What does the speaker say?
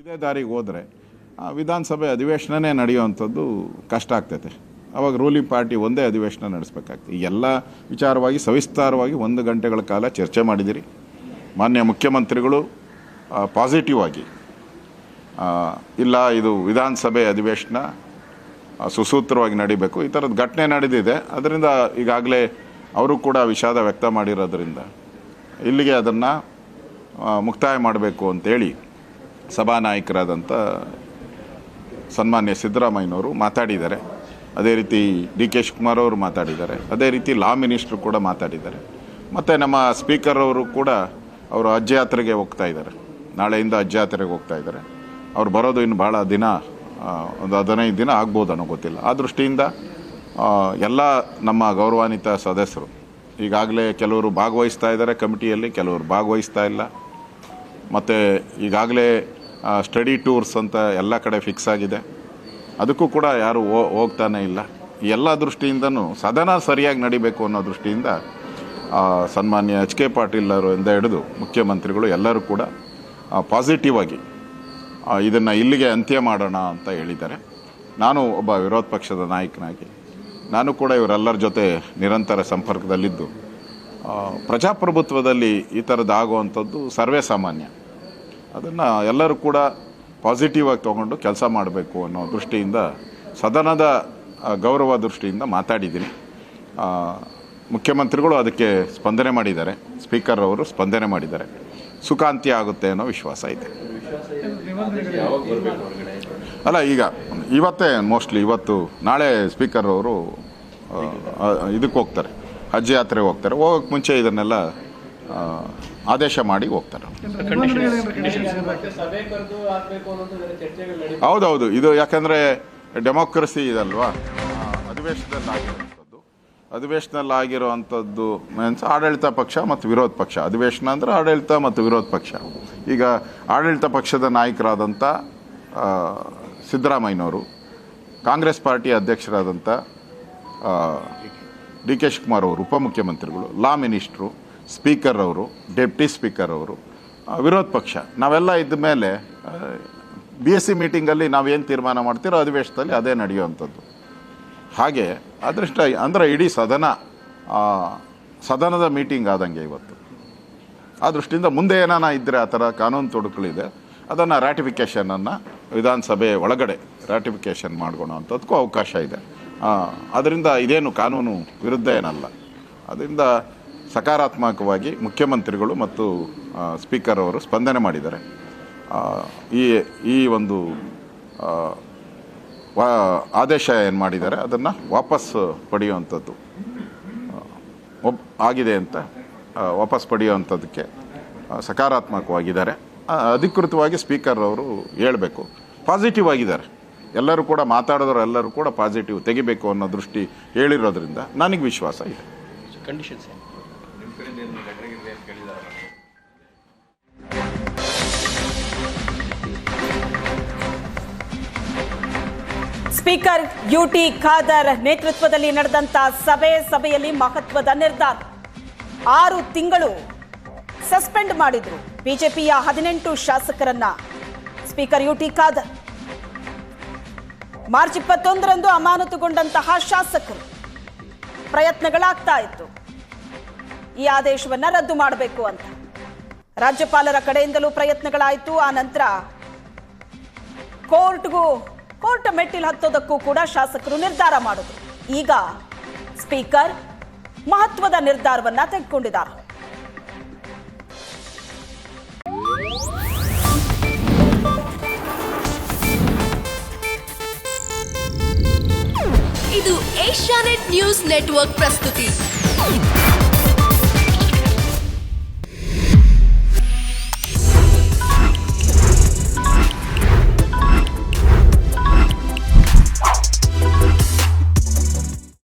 ಇದೇ ದಾರಿಗೆ ಹೋದರೆ ವಿಧಾನಸಭೆ ಅಧಿವೇಶನನೇ ನಡೆಯುವಂಥದ್ದು ಕಷ್ಟ ಆಗ್ತೈತೆ. ಅವಾಗ ರೂಲಿಂಗ್ ಪಾರ್ಟಿ ಒಂದೇ ಅಧಿವೇಶನ ನಡೆಸಬೇಕಾಗ್ತದೆ. ಎಲ್ಲ ವಿಚಾರವಾಗಿ ಸವಿಸ್ತಾರವಾಗಿ ಒಂದು ಗಂಟೆಗಳ ಕಾಲ ಚರ್ಚೆ ಮಾಡಿದಿರಿ. ಮಾನ್ಯ ಮುಖ್ಯಮಂತ್ರಿಗಳು ಪಾಸಿಟಿವ್ ಆಗಿ ಇಲ್ಲ, ಇದು ವಿಧಾನಸಭೆ ಅಧಿವೇಶನ ಸುಸೂತ್ರವಾಗಿ ನಡಿಬೇಕು. ಈ ಥರದ ಘಟನೆ ನಡೆದಿದೆ. ಅದರಿಂದ ಈಗಾಗಲೇ ಅವರು ಕೂಡ ವಿಷಾದ ವ್ಯಕ್ತ ಮಾಡಿರೋದ್ರಿಂದ ಇಲ್ಲಿಗೆ ಅದನ್ನು ಮುಕ್ತಾಯ ಮಾಡಬೇಕು ಅಂತೇಳಿ ಸಭಾನಾಯಕರಾದಂಥ ಸನ್ಮಾನ್ಯ ಸಿದ್ದರಾಮಯ್ಯನವರು ಮಾತಾಡಿದ್ದಾರೆ. ಅದೇ ರೀತಿ ಡಿ ಕೆ ಶಿವಕುಮಾರ್ ಅವರು ಮಾತಾಡಿದ್ದಾರೆ. ಅದೇ ರೀತಿ ಲಾ ಮಿನಿಸ್ಟ್ರು ಕೂಡ ಮಾತಾಡಿದ್ದಾರೆ. ಮತ್ತು ನಮ್ಮ ಸ್ಪೀಕರ್ ಅವರು ಕೂಡ ಅವರು ಅಜ್ಜ ಯಾತ್ರೆಗೆ ಹೋಗ್ತಾ ಇದ್ದಾರೆ. ನಾಳೆಯಿಂದ ಅಜ್ಜ ಯಾತ್ರೆಗೆ ಹೋಗ್ತಾ ಇದ್ದಾರೆ. ಅವ್ರು ಬರೋದು ಇನ್ನು ಭಾಳ ದಿನ ಒಂದು ಹದಿನೈದು ದಿನ ಆಗ್ಬೋದು ಅನ್ನೋ ಗೊತ್ತಿಲ್ಲ. ಆ ದೃಷ್ಟಿಯಿಂದ ಎಲ್ಲ ನಮ್ಮ ಗೌರವಾನ್ವಿತ ಸದಸ್ಯರು, ಈಗಾಗಲೇ ಕೆಲವರು ಭಾಗವಹಿಸ್ತಾ ಇದ್ದಾರೆ ಕಮಿಟಿಯಲ್ಲಿ, ಕೆಲವರು ಭಾಗವಹಿಸ್ತಾ ಇಲ್ಲ. ಮತ್ತು ಈಗಾಗಲೇ ಸ್ಟಡಿ ಟೂರ್ಸ್ ಅಂತ ಎಲ್ಲ ಕಡೆ ಫಿಕ್ಸ್ ಆಗಿದೆ. ಅದಕ್ಕೂ ಕೂಡ ಯಾರು ಹೋಗ್ತಾನೆ ಇಲ್ಲ. ಎಲ್ಲ ದೃಷ್ಟಿಯಿಂದನೂ ಸದನ ಸರಿಯಾಗಿ ನಡಿಬೇಕು ಅನ್ನೋ ದೃಷ್ಟಿಯಿಂದ ಸನ್ಮಾನ್ಯ ಎಚ್ ಕೆ ಪಾಟೀಲ್ ಅವರಿಂದ ಹಿಡಿದು ಮುಖ್ಯಮಂತ್ರಿಗಳು ಎಲ್ಲರೂ ಕೂಡ ಪಾಸಿಟಿವ್ ಆಗಿ ಇದನ್ನು ಇಲ್ಲಿಗೆ ಅಂತ್ಯ ಮಾಡೋಣ ಅಂತ ಹೇಳಿದ್ದಾರೆ. ನಾನು ಒಬ್ಬ ವಿರೋಧ ಪಕ್ಷದ ನಾಯಕನಾಗಿ, ನಾನು ಕೂಡ ಇವರೆಲ್ಲರ ಜೊತೆ ನಿರಂತರ ಸಂಪರ್ಕದಲ್ಲಿದ್ದು ಪ್ರಜಾಪ್ರಭುತ್ವದಲ್ಲಿ ಈ ಥರದ್ದು ಆಗುವಂಥದ್ದು ಸರ್ವೇ ಸಾಮಾನ್ಯ. ಅದನ್ನು ಎಲ್ಲರೂ ಕೂಡ ಪಾಸಿಟಿವ್ ಆಗಿ ತೊಗೊಂಡು ಕೆಲಸ ಮಾಡಬೇಕು ಅನ್ನೋ ದೃಷ್ಟಿಯಿಂದ, ಸದನದ ಗೌರವ ದೃಷ್ಟಿಯಿಂದ ಮಾತಾಡಿದ್ದೀನಿ. ಮುಖ್ಯಮಂತ್ರಿಗಳು ಅದಕ್ಕೆ ಸ್ಪಂದನೆ ಮಾಡಿದ್ದಾರೆ. ಸ್ಪೀಕರ್ ಅವರು ಸ್ಪಂದನೆ ಮಾಡಿದ್ದಾರೆ. ಸುಖಾಂತಿ ಆಗುತ್ತೆ ಅನ್ನೋ ವಿಶ್ವಾಸ ಇದೆ. ಅಲ್ಲ, ಈಗ ಇವತ್ತೇ ಮೋಸ್ಟ್ಲಿ ಇವತ್ತು ನಾಳೆ ಸ್ಪೀಕರ್ ಅವರು ಇದಕ್ಕೆ ಹೋಗ್ತಾರೆ. ಹಜ್ ಯಾತ್ರೆಗೆ ಹೋಗ್ತಾರೆ. ಹೋಗೋಕ್ಕೆ ಮುಂಚೆ ಇದನ್ನೆಲ್ಲ ಆದೇಶ ಮಾಡಿ ಹೋಗ್ತಾರೆ. ಹೌದೌದು, ಇದು ಯಾಕಂದರೆ ಡೆಮೋಕ್ರಸಿ ಇದಲ್ವಾ? ಅಧಿವೇಶನದಲ್ಲಾಗಿರುವಂಥದ್ದು. ಅಧಿವೇಶನದಲ್ಲಿ ಆಗಿರುವಂಥದ್ದು ಅಧಿವೇಶನದಲ್ಲಿ ಆಗಿರುವಂಥದ್ದು ಮೀನ್ಸ್ ಆಡಳಿತ ಪಕ್ಷ ಮತ್ತು ವಿರೋಧ ಪಕ್ಷ. ಅಧಿವೇಶನ ಅಂದರೆ ಆಡಳಿತ ಮತ್ತು ವಿರೋಧ ಪಕ್ಷ. ಈಗ ಆಡಳಿತ ಪಕ್ಷದ ನಾಯಕರಾದಂಥ ಸಿದ್ದರಾಮಯ್ಯನವರು, ಕಾಂಗ್ರೆಸ್ ಪಾರ್ಟಿ ಅಧ್ಯಕ್ಷರಾದಂಥ ಡಿ ಕೆ ಶಿವಕುಮಾರ್ ಅವರು, ಉಪಮುಖ್ಯಮಂತ್ರಿಗಳು, ಲಾ ಮಿನಿಸ್ಟ್ರು ಸ್ಪೀಕರ್ ಅವರು, ಡೆಪ್ಟಿ ಸ್ಪೀಕರ್ ಅವರು ವಿರೋಧ ಪಕ್ಷ, ನಾವೆಲ್ಲ ಇದ್ದ ಮೇಲೆ ಬಿ ಎಸ್ ಸಿ ಮೀಟಿಂಗಲ್ಲಿ ನಾವೇನು ತೀರ್ಮಾನ ಮಾಡ್ತೀರೋ ಅಧಿವೇಶನದಲ್ಲಿ ಅದೇ ನಡೆಯುವಂಥದ್ದು. ಹಾಗೆ, ಅದೃಷ್ಟ, ಅಂದರೆ ಇಡೀ ಸದನ ಸದನದ ಮೀಟಿಂಗ್ ಆದಂಗೆ ಇವತ್ತು. ಆ ದೃಷ್ಟಿಯಿಂದ ಮುಂದೆ ಏನಾನ ಇದ್ದರೆ ಆ ಥರ ಕಾನೂನು ತೊಡಕಲಿದೆ ಅದನ್ನು ರ್ಯಾಟಿಫಿಕೇಷನನ್ನು ವಿಧಾನಸಭೆ ಒಳಗಡೆ ರ್ಯಾಟಿಫಿಕೇಷನ್ ಮಾಡ್ಕೊಳೋವಂಥದ್ದಕ್ಕೂ ಅವಕಾಶ ಇದೆ. ಅದರಿಂದ ಇದೇನು ಕಾನೂನು ವಿರುದ್ಧ ಏನಲ್ಲ. ಅದರಿಂದ ಸಕಾರಾತ್ಮಕವಾಗಿ ಮುಖ್ಯಮಂತ್ರಿಗಳು ಮತ್ತು ಸ್ಪೀಕರ್ ಅವರು ಸ್ಪಂದನೆ ಮಾಡಿದ್ದಾರೆ. ಈ ಈ ಒಂದು ವಾ, ಆದೇಶ ಏನು ಮಾಡಿದ್ದಾರೆ, ಅದನ್ನು ವಾಪಸ್ ಪಡೆಯುವಂಥದ್ದು ಒಪ್ ಆಗಿದೆ ಅಂತ ವಾಪಸ್ ಪಡೆಯುವಂಥದ್ದಕ್ಕೆ ಸಕಾರಾತ್ಮಕವಾಗಿದ್ದಾರೆ. ಅಧಿಕೃತವಾಗಿ ಸ್ಪೀಕರ್ ಅವರು ಹೇಳಬೇಕು. ಪಾಸಿಟಿವ್ ಆಗಿದ್ದಾರೆ. ಎಲ್ಲರೂ ಕೂಡ ಮಾತಾಡಿದವರು ಎಲ್ಲರೂ ಕೂಡ ಪಾಸಿಟಿವ್ ತೆಗಿಬೇಕು ಅನ್ನೋ ದೃಷ್ಟಿ ಹೇಳಿರೋದ್ರಿಂದ ನನಗೆ ವಿಶ್ವಾಸ ಇದೆ. ಕಂಡೀಷನ್ಸ್ ಸ್ಪೀಕರ್ ಯುಟಿ ಖಾದರ್ ನೇತೃತ್ವದಲ್ಲಿ ನಡೆದಂತ ಸಭೆ ಸಭೆಯಲ್ಲಿ ಮಹತ್ವದ ನಿರ್ಧಾರ. ಆರು ತಿಂಗಳು ಸಸ್ಪೆಂಡ್ ಮಾಡಿದ್ರು ಬಿಜೆಪಿಯ ಹದಿನೆಂಟು ಶಾಸಕರನ್ನ. Speaker UT Khader. ಮಾರ್ಚ್ ಇಪ್ಪತ್ತೊಂದರಂದು ಅಮಾನತುಗೊಂಡಂತಹ ಶಾಸಕರು. ಪ್ರಯತ್ನಗಳಾಗ್ತಾ ಇತ್ತು. ಈ ಆದೇಶವನ್ನ ರದ್ದು ಮಾಡಬೇಕು ಅಂತ. ರಾಜ್ಯಪಾಲರ ಕಡೆಯಿಂದಲೂ ಪ್ರಯತ್ನಗಳಾಯಿತು. ಆ ನಂತರ ಕೋರ್ಟ್ಗೂ, ಕೋರ್ಟ್ ಮೆಟ್ಟಿಲು ಹತ್ತೋದಕ್ಕೂ ಕೂಡ ಶಾಸಕರು ನಿರ್ಧಾರ ಮಾಡಿದ್ರು ಈಗ ಸ್ಪೀಕರ್ ಮಹತ್ವದ ನಿರ್ಧಾರವನ್ನ ತೆಗೆದುಕೊಂಡಿದ್ದಾರೆ. ಇದು ಏಷ್ಯಾನೆಟ್ ನ್ಯೂಸ್ ನೆಟ್ವರ್ಕ್ ಪ್ರಸ್ತುತಿ.